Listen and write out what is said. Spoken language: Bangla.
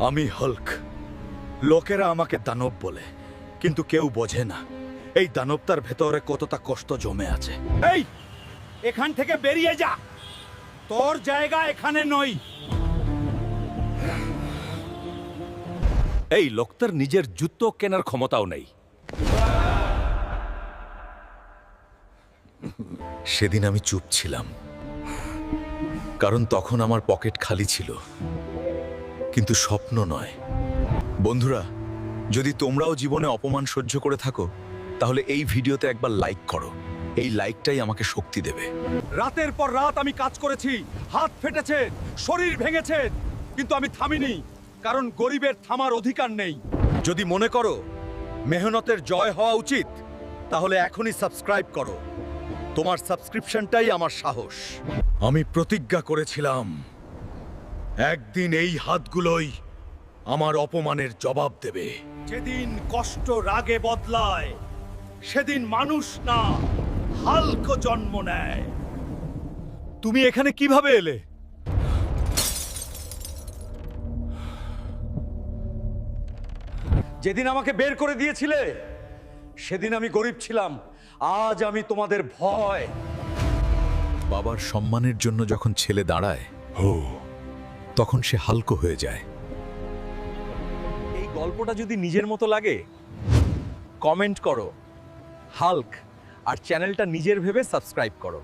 আমি হল্ক। লোকেরা আমাকে দানব বলে কিন্তু কেউ বোঝে না। এই দানবতার ভেতরে কতটা কষ্ট জমে আছে। এই এখান থেকে বেরিয়ে যা। তোর জায়গা এখানে নই। এই লোকটার নিজের জুতো কেনার ক্ষমতাও নেই। সেদিন আমি চুপ ছিলাম। কারণ তখন আমার পকেট খালি ছিল। কিন্তু স্বপ্ন নয়। বন্ধুরা, যদি তোমরাও জীবনে অপমান সহ্য করে থাকো, তাহলে এই ভিডিওতে একবার লাইক করো। এই লাইকটাই আমাকে শক্তি দেবে। রাতের পর রাত আমি কাজ করেছি, হাত ফেটেছে, শরীর ভেঙেছে, কিন্তু আমি থামিনি, কারণ গরিবের থামার অধিকার নেই। যদি মনে করো মেহনতের জয় হওয়া উচিত, তাহলে এখনই সাবস্ক্রাইব করো। তোমার সাবস্ক্রিপশনটাই আমার সাহস। আমি প্রতিজ্ঞা করেছিলাম একদিন এই হাতগুলোই আমার অপমানের জবাব দেবে। যেদিন কষ্ট রাগে বদলায় সেদিন মানুষ না হালক জন্ম নেয়। তুমি এখানে কীভাবে এলে? যেদিন আমাকে বের করে দিয়েছিলে সেদিন আমি গরিব ছিলাম। আজ আমি তোমাদের ভয়। বাবার সম্মানের জন্য যখন ছেলে দাঁড়ায় তখন সে হালকো হয়ে যায়। এই গল্পটা যদি নিজের মতো লাগে কমেন্ট করো, হাল্ক, আর চ্যানেলটা নিজের ভেবে সাবস্ক্রাইব করো।